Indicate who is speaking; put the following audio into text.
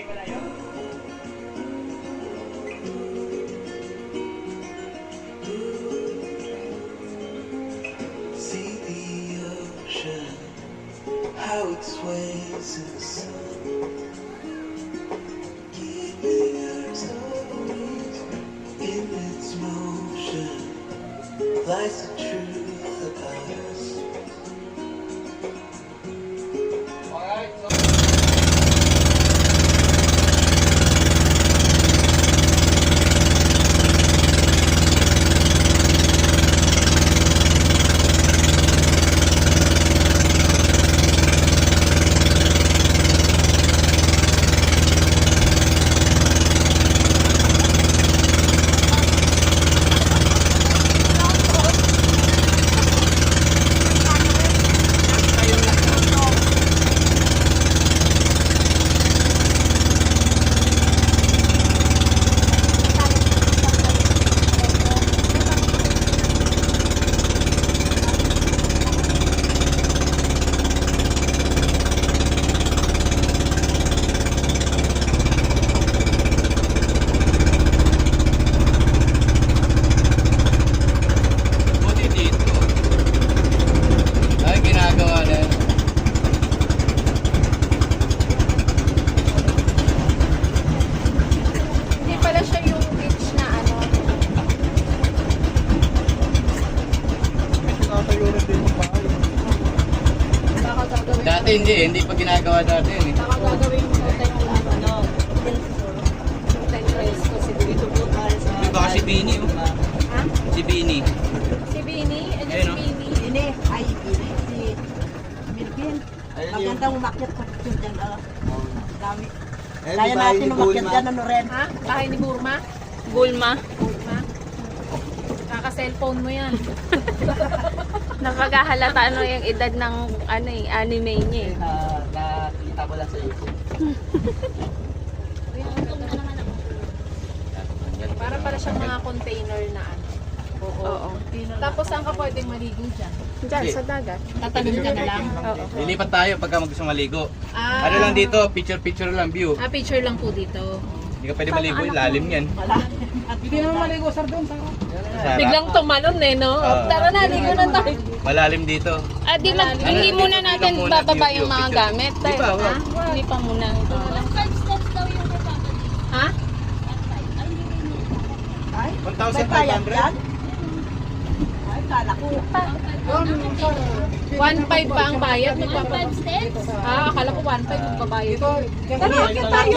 Speaker 1: See the ocean, how it sways in the sun. Our stories in its motion lies the truth
Speaker 2: Dati hindi, eh. hindi pa ginagawa dati yun eh.
Speaker 3: Baka gagawin tayo ng ano. Hotel Fresco siguro.
Speaker 2: Di ba si Bini? oh?
Speaker 3: Ha?
Speaker 2: Si Bini.
Speaker 3: Si Bini? Ano
Speaker 2: Ayun,
Speaker 3: si
Speaker 2: oh.
Speaker 3: Bini?
Speaker 4: Ini, ay, ini, si Milvin. Magandang umakyat ko dyan dyan. ah. Dami. Kaya natin umakyat dyan, ano rin.
Speaker 3: Ha? Bahay ni Burma?
Speaker 5: Gulma.
Speaker 3: Burma? Kaka-cellphone mo yan.
Speaker 5: Nakakahalata ano yung edad ng ano eh, anime niya eh.
Speaker 4: nakita ko lang sa YouTube.
Speaker 3: Para pala siyang mga container na ano.
Speaker 5: Oo.
Speaker 3: Tapos saan ka pwedeng maligo dyan?
Speaker 5: Diyan sa dagat.
Speaker 3: Tatalon ka na lang?
Speaker 5: Oo.
Speaker 2: Lilipat tayo pagka gusto maligo.
Speaker 3: Ah,
Speaker 2: Ano lang dito, picture-picture lang view.
Speaker 3: Ah, picture lang po dito.
Speaker 2: Hindi ka pwede maligo, lalim yan.
Speaker 4: Hindi naman maligo, sir, doon.
Speaker 2: Sarap.
Speaker 5: Biglang tumalon eh, no?
Speaker 2: Oo.
Speaker 5: Tara na, ligo na tayo.
Speaker 2: Malalim dito.
Speaker 5: Ah, di mag, hindi
Speaker 2: dito-
Speaker 5: muna
Speaker 2: dito
Speaker 5: natin
Speaker 2: muna,
Speaker 5: bababa yung mga gamit.
Speaker 2: Di
Speaker 5: tayo,
Speaker 2: ba,
Speaker 5: ha?
Speaker 2: wag.
Speaker 5: Hindi pa muna.
Speaker 3: Ha?
Speaker 2: 1,500?
Speaker 4: May bayad dyan? Ay, kala ko.
Speaker 3: 1.5 pa ang bayad. Magpapag... Ah, akala ko 1.5 magbabayad.
Speaker 4: Tara, akyat tayo.